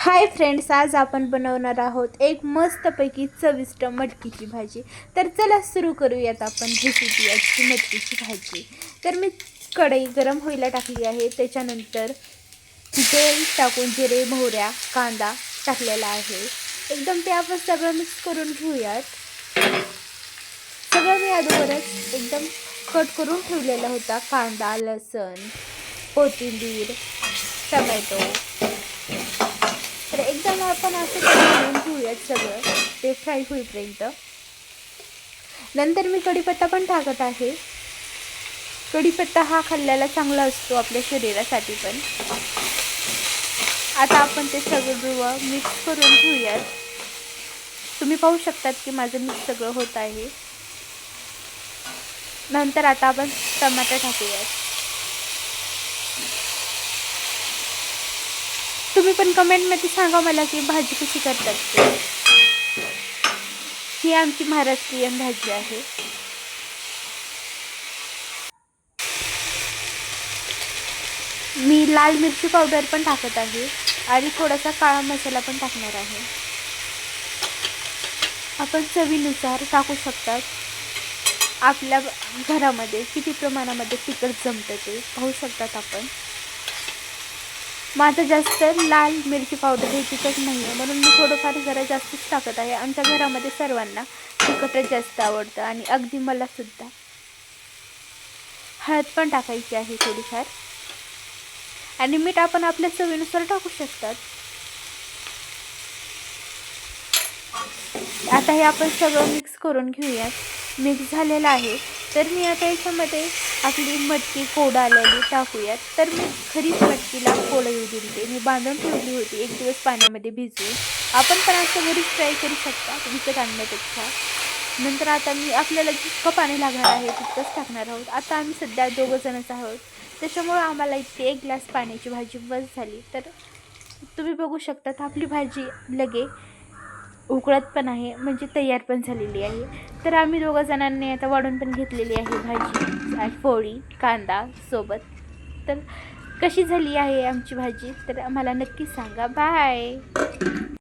Hi friends आज आपण बनवणार आहोत एक मस्तपैकी चविष्ट मटकीची भाजी. तर चला सुरू करूयात आपण रेसिपी आजची मटकीची भाजी. तर मी कढई गरम व्हायला टाकली आहे. त्याच्यानंतर तेल टाकून जिरे मोहऱ्या कांदा टाकलेला आहे. एकदम ते आपण सगळं मिक्स करून घेऊयात. सगळं मी अगोदरच एकदम कट करून ठेवलेला होता. कांदा लसण कोथिंबीर टमॅटो. आपण असं करून घेऊयात सगळं. ते फ्राय होईपर्यंत. नंतर मी कढीपत्ता पण टाकत आहे. कढीपत्ता हा खाल्ल्याला चांगला असतो आपल्या शरीरासाठी पण. आता आपण ते सगळं मिक्स करून घेऊयात तुम्ही पाहू शकतात की माझं मिक्स सगळं होत आहे. नंतर आता आपण टमाटर टाकूयात. तुम्ही पण कमेंटमध्ये सांगा मला की भाजी कशी करतात ही आमची महाराष्ट्रीयन भाजी आहे. मी लाल मिरची पावडर पण टाकत आहे आणि थोडासा काळा मसाला पण टाकणार आहे. आपण चवीनुसार टाकू शकतात. आपल्या घरामध्ये किती प्रमाणामध्ये तिखट जमतं ते पाहू शकतात आपण. माझं जास्त लाल मिरची पावडर हे तिखट नाही आहे. म्हणून मी थोडंफार जरा जास्तच टाकत आहे. आमच्या घरामध्ये सर्वांना तिखटच जास्त आवडतं आणि अगदी मला सुद्धा. हळद पण टाकायची आहे थोडीफार. आणि मीठ आपण आपल्या चवीनुसार टाकू शकतात. आता हे आपण सगळं मिक्स करून घेऊयात. मिक्स झालेलं आहे. तर मी आता याच्यामध्ये आपली मटकी फोड आलेली टाकूयात. तर मी खरीच मटकीला फोड येऊ दिली मी बांधून ठेवली होती. एक दिवस पाण्यामध्ये भिजवून. आपण पण असं घरीच ट्राय करू शकता विकत आणण्यापेक्षा नंतर आता मी आपल्याला जितकं पाणी लागणार आहे तितकंच टाकणार आहोत. आता आम्ही सध्या दोघं जणच आहोत. त्याच्यामुळं आम्हाला इथे एक ग्लास पाण्याची भाजी बस झाली. तर तुम्ही बघू शकतात आपली भाजी लगे उकळत पण आहे म्हणजे तयार पण झालेली आहे. तर आम्ही दोघं जणांनी आता वाढून पण घेतलेली आहे भाजी पोळी कांदा सोबत. तर कशी झाली आहे आमची भाजी? तर आम्हाला नक्की सांगा. बाय